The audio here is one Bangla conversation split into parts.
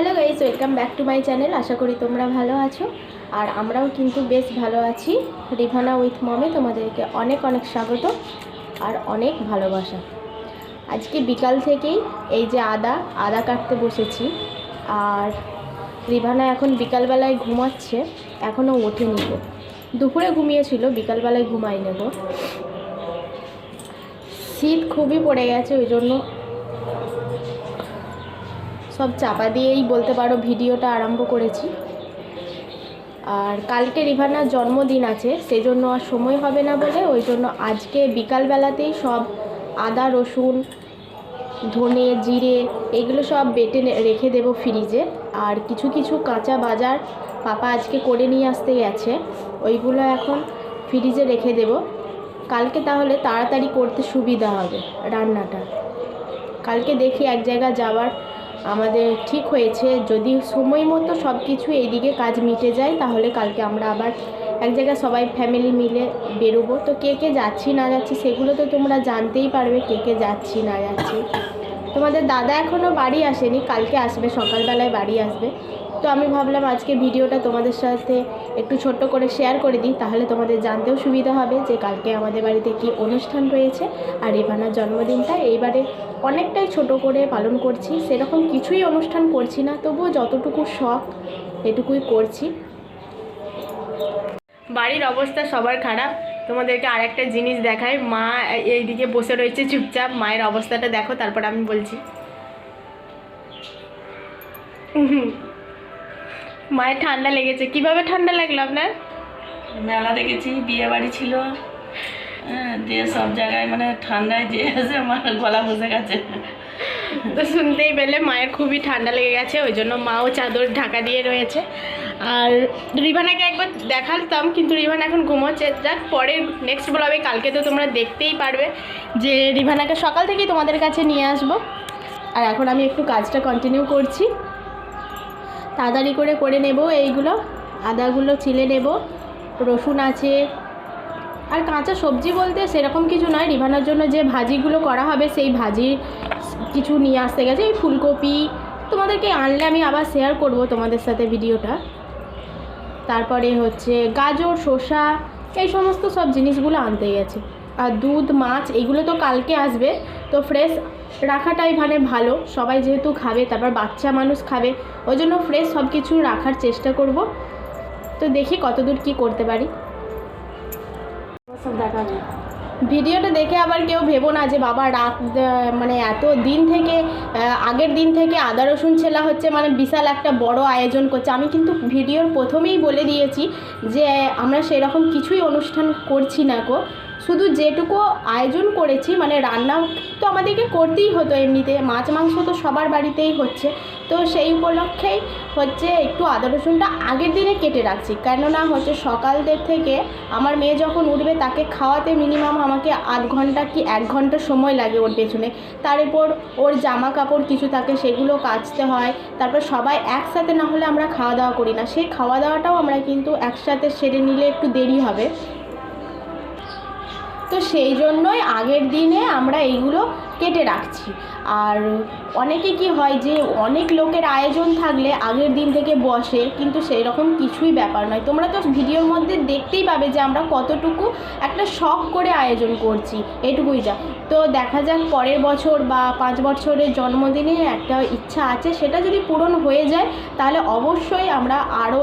Hello guys, welcome back to my channel. আশা করি তোমরা ভালো আছো। আর আমরাও কিন্তু বেশ ভালো আছি। রিভানা উইথ মমে তোমাদেরকে অনেক অনেক স্বাগত আর অনেক ভালোবাসা। আজকে বিকাল থেকেই এই যে আদা আদা কাটতে বসেছি। আর রিভানা এখন বিকালবেলায় ঘুমাচ্ছে এখনও ওঠেনি গো দুপুরে ঘুমিয়েছিল, বিকালবেলায় ঘুমাই নেব শীত খুবই পড়ে গেছে, ওই জন্য সব চাপা দিয়েই বলতে পারো ভিডিওটা আরম্ভ করেছি। আর কালকে রিভানার জন্মদিন আছে, সেজন্য আর সময় হবে না বলে, ওই জন্য আজকে বিকালবেলাতেই সব আদা, রসুন, ধনে, জিরে, এগুলো সব বেটে রেখে দেবো ফ্রিজে। আর কিছু কিছু কাঁচা বাজার পাপা আজকে করে নিয়ে আসতে গেছে, ওইগুলো এখন ফ্রিজে রেখে দেবো। কালকে তাহলে তাড়াতাড়ি করতে সুবিধা হবে রান্নাটা। কালকে দেখি এক জায়গা যাওয়ার আমাদের ঠিক হয়েছে। যদি সময় মতো সব কিছু এদিকে কাজ মিটে যায়, তাহলে কালকে আমরা আবার এক জায়গায় সবাই ফ্যামিলি মিলে বেরোবো। তো কে কে যাচ্ছি, না যাচ্ছি, সেগুলো তো তোমরা জানতেই পারবে কে কে যাচ্ছি, না যাচ্ছি। তোমাদের দাদা এখনও বাড়ি আসেনি, কালকে আসবে, সকালবেলায় বাড়ি আসবে। তো আমি ভাবলাম আজকে ভিডিওটা তোমাদের সাথে একটু ছোট্ট করে শেয়ার করে দিই, তাহলে তোমাদের জানতেও সুবিধা হবে যে কালকে আমাদের বাড়িতে কি অনুষ্ঠান রয়েছে আর রেভানার জন্মদিনটা এইবারে অনেকটাই ছোট করে পালন করছি, সেরকম কিছুই অনুষ্ঠান করছি না, তবুও যতটুকু শখ এটুকুই করছি বাড়ির অবস্থা সবার খারাপ, তোমাদেরকে আর একটা জিনিস দেখাই, মা এইদিকে বসে রয়েছে চুপচাপ, মায়ের অবস্থাটা দেখো, তারপর আমি বলছি। মায়ের ঠান্ডা লেগেছে। কীভাবে ঠান্ডা লাগল আপনার? মেলা দেখেছি বিয়ে বাড়ি ছিল। হ্যাঁ, দিয়ে সব জায়গায় মানে ঠান্ডায় যে এসে আমার গলা বসে গেছে। তো শুনতেই পেলে মায়ের খুবই ঠান্ডা লেগে গেছে ওই জন্য মাও চাদর ঢাকা দিয়ে রয়েছে। আর রিভানাকে একবার দেখাতাম কিন্তু রিভানা এখন ঘুমোচ্ছে। যাক পরে নেক্সট ব্লগে কালকে তো তোমরা দেখতেই পারবে যে রিভানাকে সকাল থেকেই তোমাদের কাছে নিয়ে আসব। আর এখন আমি একটু কাজটা কন্টিনিউ করছি। তাড়াতাড়ি করে করে নেব এইগুলো। আদাগুলো ছিলে নেব। রসুন আছে। আর কাঁচা সবজি বলতে সেরকম কিছু নয়। রিভানোর জন্য যে ভাজিগুলো করা হবে সেই ভাজির কিছু নিয়ে আসতে গেছে। এই ফুলকপি তোমাদেরকে আনলে আমি আবার শেয়ার করব তোমাদের সাথে ভিডিওটা। তারপরে হচ্ছে গাজর, শসা, এই সমস্ত সব জিনিসগুলো আনতে গেছে। আর দুধ, মাছ, এগুলো তো কালকে আসবে। তো ফ্রেশ রাখাটাই মানে ভালো। সবাই যেহেতু খাবে, তারপর বাচ্চা মানুষ খাবে, ওই জন্য ফ্রেশ সব কিছু রাখার চেষ্টা করব। তো দেখি কতদূর কি করতে পারি। ভিডিওটা দেখে আবার কেউ ভেবো না যে, বাবা, রাত মানে এত দিন থেকে আগের দিন থেকে আদা, রসুন ছেলা হচ্ছে মানে বিশাল একটা বড় আয়োজন করছে। আমি কিন্তু ভিডিওর প্রথমেই বলে দিয়েছি যে, আমরা সেরকম কিছুই অনুষ্ঠান করছি না গো। শুধু যেটুকু আয়োজন করেছি মানে রান্না তো আমাদেরকে করতেই হতো এমনিতে, মাছ মাংস তো সবার বাড়িতেই হচ্ছে। তো সেই উপলক্ষেই হচ্ছে একটু আদা রসুনটা আগের দিনে কেটে রাখছি। কেননা হচ্ছে সকালদের থেকে আমার মেয়ে যখন উঠবে তাকে খাওয়াতে মিনিমাম আমাকে আধ ঘণ্টা কি এক ঘণ্টা সময় লাগে ওর পেছনে। তার উপর ওর জামা কাপড় কিছু থাকে সেগুলো কাচতে হয়। তারপর সবাই একসাথে না হলে আমরা খাওয়া দাওয়া করি না। সেই খাওয়া দাওয়াটাও আমরা কিন্তু একসাথে সেরে নিলে একটু দেরি হবে। তো সেই জন্যই আগের দিনে আমরা এইগুলো কেটে রাখছি। আর অনেকে কি হয় যে অনেক লোকের আয়োজন থাকলে আগের দিন থেকে বসে, কিন্তু সেই রকম কিছুই ব্যাপার নয়। তোমরা তো ভিডিওর মধ্যে দেখতেই পাবে যে আমরা কতটুকু একটা শখ করে আয়োজন করছি, এটুকুই যা। তো দেখা যাক পরের বছর বা পাঁচ বছরের জন্মদিনে একটা ইচ্ছা আছে, সেটা যদি পূরণ হয়ে যায়, তাহলে অবশ্যই আমরা আরও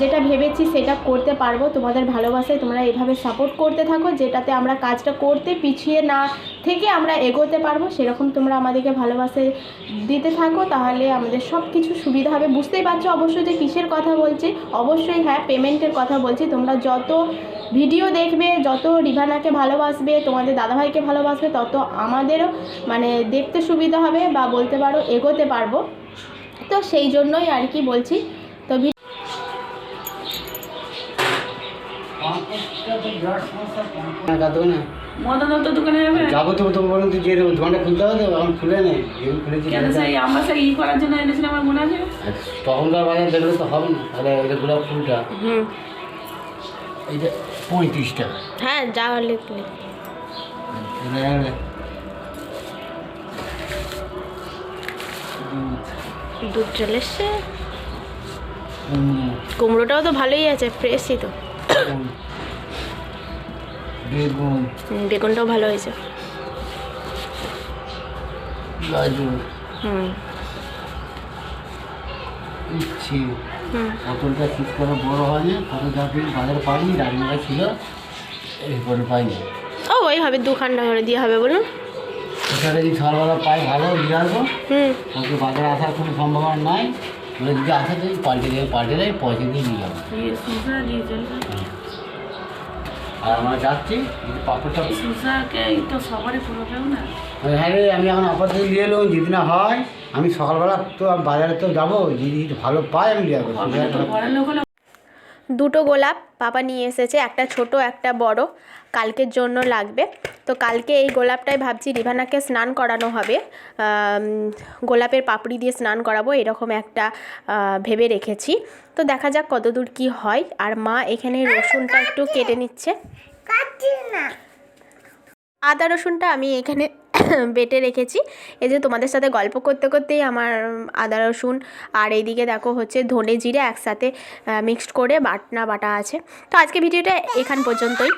যেটা ভেবেছি সেটা করতে পারব। তোমাদের ভালোবাসায় তোমরা এভাবে সাপোর্ট করতে থাকো, যেটাতে আমরা কাজটা করতে পিছিয়ে না থেকে আমরা এগোতে পারব, সেরকম তোমরা আমাদেরকে ভালোবাসে দিতে থাকো, তাহলে আমাদের সব কিছু সুবিধা হবে। বুঝতেই পারছ অবশ্যই যে কিসের কথা বলছি? অবশ্যই হ্যাঁ পেমেন্টের কথা বলছি। তোমরা যত ভিডিও দেখবে, যত রিভানাকে ভালোবাসবে, তোমাদের দাদাভাইকে ভালোবাসবে, তত আমাদেরও মানে দেখতে সুবিধা হবে বা বলতে পারো এগোতে পারব। তো সেই জন্যই আর কি বলছি তো ভি- তো দোকানে যাবে? যাব তো তো বলুন দোকানটা খুলতে হবে এখন খুলে নেই যেদিন খুলেছি কেন সেই আমরা সেই ই করার জন্য এনেছিলাম আমার মনে আছে? তখনকার বাজার দেখলে তো হবে না তাহলে গোলাপ ফুলটা হুম। এইটা পঁয়ত্রিশ টাকা। হ্যাঁ যা লিখলে এটা দুধ দুধ চলে এসছে। কুমড়োটাও তো ভালোই আছে ফ্রেশই তো। বেগুন। বেগুনটাও ভালো হয়েছে। গাজর। হুম। বড় হয়নি পটলটা আপনি বাজারে পাইনি ডালিমটা ছিল এরপরে পাইনি। ও ওই হবে দুখানটা করে দিয়ে হবে বলুন। যদি সকালবেলা পাই ভালো ওকে বাজারে আসার কোনো সম্ভাবনা নাই। ওরা যদি আসে তো পাল্টে দেবে পাল্টে দেয় পয়সা দিয়ে নিয়ে যাব। আর আমরা যাচ্ছি পাপড়টা শসাকে তো সবারই পুরোটাও না। হ্যাঁ রে আমি এখন আপাতত নিয়ে এলাম যদি না হয় আমি সকালবেলা তো বাজারে তো যাব যদি ভালো পাই আমি নিয়ে যাব হবে তো বড় লোক হলে দুটো গোলাপ বাবা নিয়ে এসেছে একটা ছোট একটা বড়। কালকের জন্য লাগবে। তো কালকে এই গোলাপটাই ভাবছি রিভানাকে স্নান করানো হবে। গোলাপের পাপড়ি দিয়ে স্নান করাবো এরকম একটা ভেবে রেখেছি। তো দেখা যাক কতদূর কি হয়। আর মা এখানে রসুনটা একটু কেটে নিচ্ছে। আদা রসুনটা আমি এখানে বেটে রেখেছি। এই যে তোমাদের সাথে গল্প করতে করতেই আমার আদা, রসুন আর এইদিকে দেখো হচ্ছে ধনে জিরে একসাথে মিক্সড করে বাটনা বাটা আছে। তো আজকে ভিডিওটা এখান পর্যন্তই।